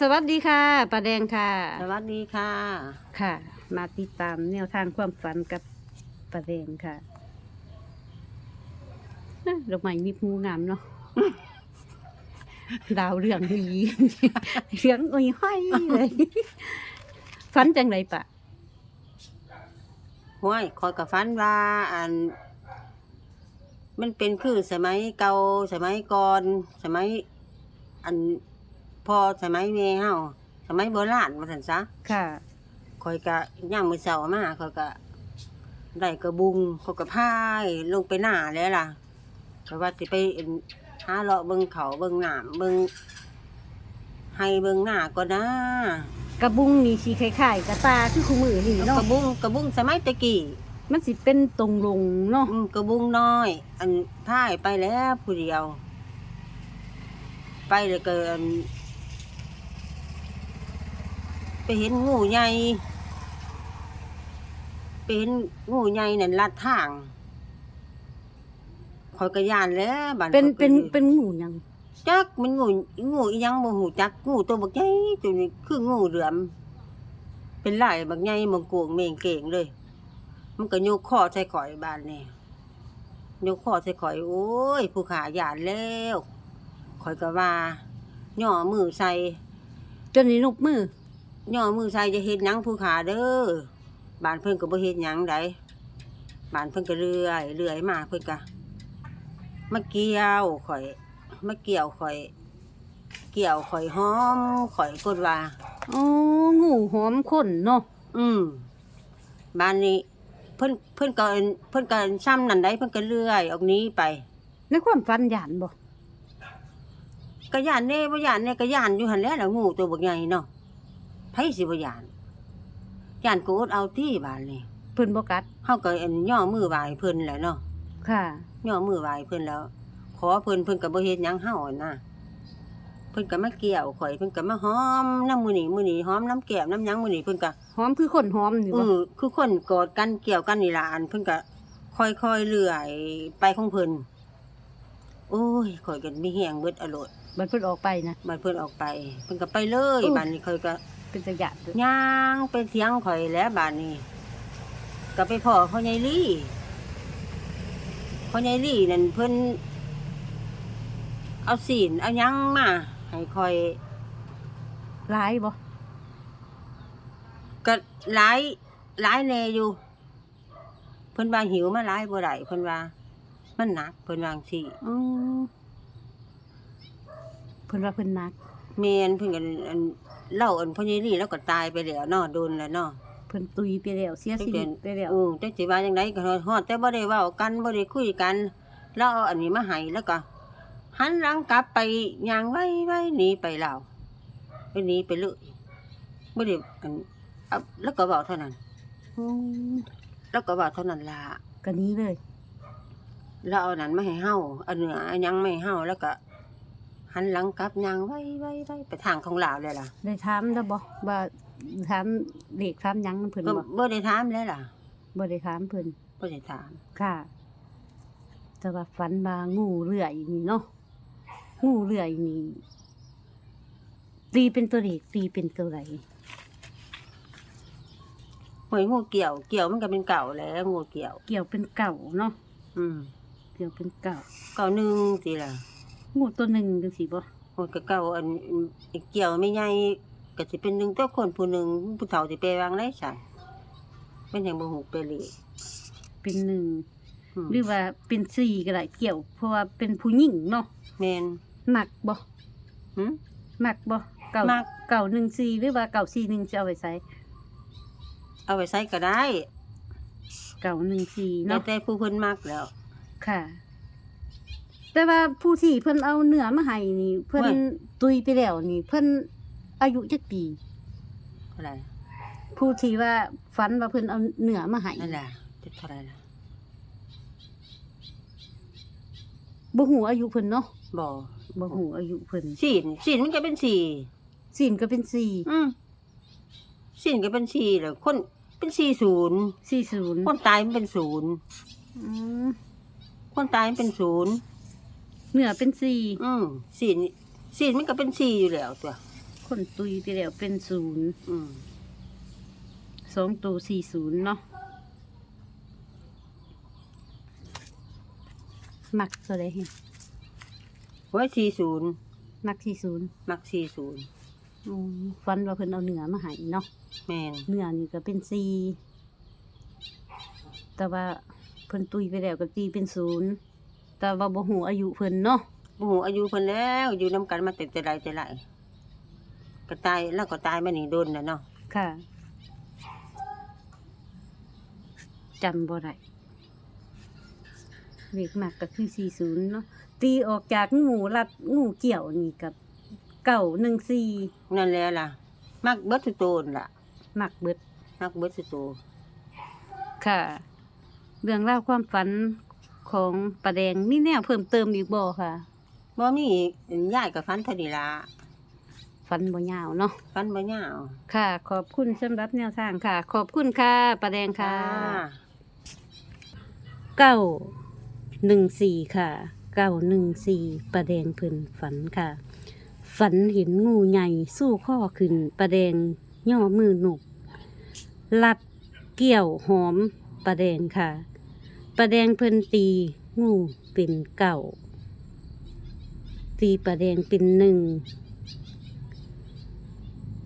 สวัสดีค่ะป้าแดงค่ะ สวัสดีค่ะ ค่ะ มาติดตามแนวทางความฝันกับป้าแดงค่ะเอ้อดอกไม้มีภูงามเนาะ ดาวเรื่องดีเสียงอ้อยห้อยเลยฝันจังไรปะ ห้วยคอยกับฟันว่าอัน มันเป็นคือสมัยเก่าสมัยก่อน สมัย อัน พอสมัยเมเฮาสมัยโบราณว่าซั่นซะค่ะ คอยกะย่ามมือเสามาคอยกะได้กระบุงคอยกะพายลงไปหน้าแล้วล่ะคอยว่าสิไปเอิ่นหาเลาะเบิ่งเขาเบิ่งน้ำเบิ่งให้เบิ่งหน้าก็นะกระบุงนี่สีคล้ายๆกระตาคือคู่มือนี่กเนาะระบุงกระบุงสมัยตะกี้มันสิเป็นตรงลงเนาะอืมกระบุงน้อย อันพ่ายไปแล้วผู้เดียว ไปเลยเกิน ไปเห็นงูใหญ่ไปเห็นงูใหญ่นั่นลัดทางคอยกระยานแล้วบัดเป็นข้อยเป็นอยู่เป็นงูหยังจักมันงูงูอีหยังบ่หูจักงูตัวบักใหญ่ตัวนี้คืองูเหลือม เป็นลายบักใหญ่มังโกงเมงเก่งเลย มันก็ยกข้อใส่ข่อยบานนี่ยกข้อใส่ข่อยโอ้ย ผู้ขาหยาดแล้วข่อยก็ว่าย่อมือใส่จนนี้นกมือ ย่อมือใส่จะเฮ็ดหยังผู้ขาเด้อบานเพิ่นก็บ่เฮ็ดหยังไดบานเพิ่นก็เลื่อยเลื่อยมาเพิ่นก็มาเกี่ยวข่อยมาเกี่ยวข่อย เกี่ยวข่อยหอมข่อยกดว่าอ๋องูหอมข้นเนาะอืมบ้านนี้ เพิ่นเพิ่นก็เพิ่นก็ซ้ำนั่นได้เพิ่นก็เลื่อยออกนี้ไป ในความฝันหยานบ่ก็ย่านแน่บ่ย่านแน่ก็ย่านอยู่หั่นแหล้วล่ะงูตัวบักใหญ่เนาะ ไผสิบ่ย่านย่านก็อดเอาที่บ้านนี่เพิ่นบ่กัด เฮาก็อันย่อมือไหว้เพิ่นแหละเนาะค่ะ ย่อมือไหว้เพิ่นแล้ว ขอเพิ่นเพิ่นก็บ่เฮ็ดหยังเฮาอะนะเพิ่นก็มาเกี่ยวข่อยเพิ่นก็มาหอมน้ำมื้อนี้มื้อนี้หอมน้ำแก้มน้ำหยังมื้อนี้เพิ่นก็หอมคือคนหอมนี่อืบ่อคือคนกอดกันเกี่ยวกันนี่ล่ะอันเพิ่นก็ค่อยๆเลื่อยไปของเพิ่นโอ้ยข่อยก็มีแฮงเบิดอรรถ บัดเพิ่นออกไปนะ บัดเพิ่นออกไปเพิ่นก็ไปเลยอู้ บัดนี้ข่อยก็ เป็นตะยานเด้อย่างไปเถียงข่อยแล้วบัดนี้ก็ไปพ่อพ่อใหญ่ลี่พ่อใหญ่ลี่นั่นเพิ่นเอาศีลเอาหยังมาให้ข่อยร้ายบ่ก็หลายหลายแน่อยู่ เพิ่นว่าหิวมาหลายบ่ได้เพิ่นว่า มันหนักเพิ่นวาจั่งซี้อือเพิ่นว่าเพิ่นนักแม่นเพิ่นก็อัน เล่าอันพ่อใหญ่ลี่แล้วก็ตายไปแล้วเนาะโดนแล้วเนาะ เพิ่นตุยไปแล้วเสียชีวิตไปแล้ว อือจังสิว่าจังไดก็ฮอดแต่บ่ได้เว้ากันบ่ได้คุยกันแล้วเอาอันนี้มาให้แล้วก็หันหลังกลับไปย่างไว้ไว้หนีไปลาวไปหนีไปเลยบ่ได้อันเอาแล้วก็เว้าเท่านั้นอือแล้วก็เว้าเท่านั้นล่ะก็หนี้เลย แล้วเอานั้นมาให้เฮาเอาเนื้อเอาหยังไม่ให้เฮาแล้วก็ หันหลังกลับย่างไว้ไว้ไว้ไปทางของลาวเลยล่ะได้ถามแล้วบ่ว่าถามเลขถามหยังเพิ่นก็บ่บ่ได้ถามแล้วล่ะบ่ได้ถามเพิ่นบ่ได้ถามค่ะ แต่ว่าฝันว่างูเลื่อยนี่เนาะงูเลื่อยนี่ตีเป็นตัวเลขตีเป็นตัวไหนหวยงูเกี่ยว เกี่ยวมันก็เป็นเก่าแล้วงูเกี่ยว เกี่ยวเป็นเก่าเนาะอืมเกี่ยวเป็นเก่าเก่าหนึงสิล่ะ งูตัวหนึ่งจังสิบ่โอ้ยก็เก่าอันอีกเกี่ยวไม่ใหญ่ก็สิเป็นหนึงตัวคนผู้หนึงผู้เฒ่าสิไปวางได้ซั่นเป็นหยังบ่ฮู้ไปเลยเป็นหนึ่งอืมหรือว่าเป็นสี่ก็ได้เกี่ยว เพราะว่าเป็นผู้หญิงเนาะแม่นมักบ่หึ มักบ่เก่ามัก เก่าหนึ่งสี่หรือว่าเก่าสี่หนึ่งจะเอาไว้ใส่เอาไว้ใช้ก็ได้เก่าหนึ่งสี่แล้วเนาะแต่ผู้เพิ่นมักแล้ว ค่ะ แต่ว่าผู้ที่เพิ่นเอาเนื้อมาให้นี่ เพิ่นว่า ตุยไปแล้วนี่ เพิ่นอายุจักปี เท่าไหร่ผู้ที่ว่าฝันว่าเพิ่นเอาเนื้อมาให้นั่นแหละจะเท่าไหร่ล่ะบ่ฮู้อายุเพิ่นเนาะบ่บ่ฮู้อายุเพิ่นสีนสีนมันก็เป็นสีศีลก็เป็นสี่อืมสีนก็เป็นสีแล้ว คนเป็นสีศูนย์สี่ศูนย์คนตายมันเป็นศูนย์อืมคนตายมันเป็นศูนย์ เนื้อเป็นสี่อืมสีนสีนมันก็เป็นสีอยู่แล้วตัวคนตุยไปแล้วเป็นศูนย์อืมสองตัวสี่ศูนย์เนาะมักตัวใดเห็นไว้สี่ศูนย์มักสี่ศูนย์มักสี่ศูนย์อืมฟันว่าเพิ่นเอาเนื้อมาให้เนาะแม่นเนื้อนี่ก็เป็นสี่แต่ว่าเพิ่นตุยไปแล้วก็ตีเป็นศูนย์ แต่ว่าบ่ฮู้อายุเพิ่นเนาะโอ้โหอายุเพิ่นแล้วอยู่นํกันมาแต่แต่ใดแต่ไรก็ตายแล้วก็ตายมานี่โดนน่ะเนาะค่ะจำบ่ได้เลขมากก็คือสี่ศูนย์เนาะตีออกจากงูรัดงูเกี่ยวนี่กับเก่าหนึ่งสี่นั่นแหละล่ะ มักเบิดสุโตนล่ะ มักเบิดมักเบิดสุโตค่ะ เรื่องเล่าวความฝัน ของประแดงมีแนวเพิ่มเติมอีกบ่ค่ะบ่มียายกับฟันเท่านี้ล่ะฝันบ่ยาวเนาะฟันบ่ยาวค่ะ ขอบคุณสำหรับแนวทางค่ะ ขอบคุณค่ะประแดงค่ะ เก้าหนึ่งสี่ค่ะเก้าหนึ่งสี่ประแดงเพิ่นฝันค่ะ ฝันเห็นงูใหญ่สู้ข้อขึ้นประแดงย่อมือหนุกลัดเกี่ยวหอมประแดงค่ะ ประแดงเพิ่นตี งูเป็นเก่า ตีประแดงเป็นหนึ่ง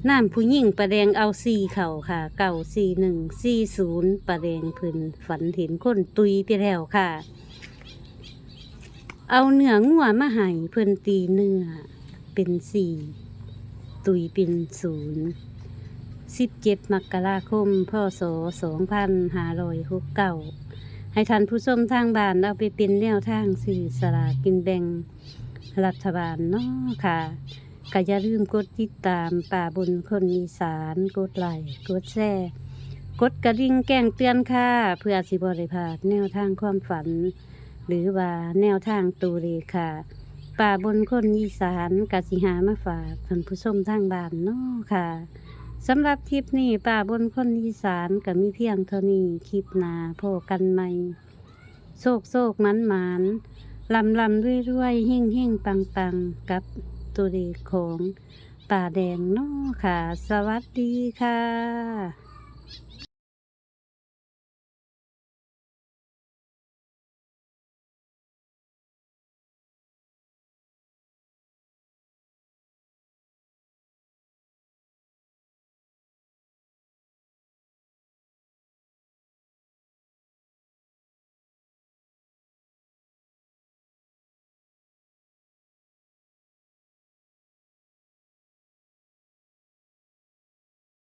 น้ำผู้หญิงประแดงเอาสี่เข่าค่ะ เก่าสี่หนึ่งสี่ศูนย์ประแดงเพิ่นฝันเห็นคนตุยไปแล้วค่ะ เอาเนื้องัวมาให้เพิ่นตีเนื้อเป็นสี่ตุยเป็นศูนย์สิบเจ็ดมกราคมพศสองพันห้าร้อยหกเก้า ให้ท่านผู้ชมทางบ้านเอาไปเป็นแนวทางสื่อสลากินแบ่งรัฐบาลเนาะค่ะก็อย่าลืมกดติดตามป่าบนคนอีสานกดไลค์กดแชร์กดกระดิ่งแก้งเตือนค่ะ เพื่อสิบริพาดแนวทางความฝัน หรือว่าแนวทางตูเลค่ะป่าบนคนอีสานกสิหามาฝากท่านผู้ชมทางบ้านเนาะค่ะ สำหรับคลิปนี้ป่าบนคนอีสานก็มีเพียงเท่านี้คลิปหนาพอกันใหม่โศกโศกมันหมานลำลำด้วยด้วยหิ่งหิ่งปังปังกับตัวเลขของป่าแดงเนาะค่ะ สวัสดีค่ะ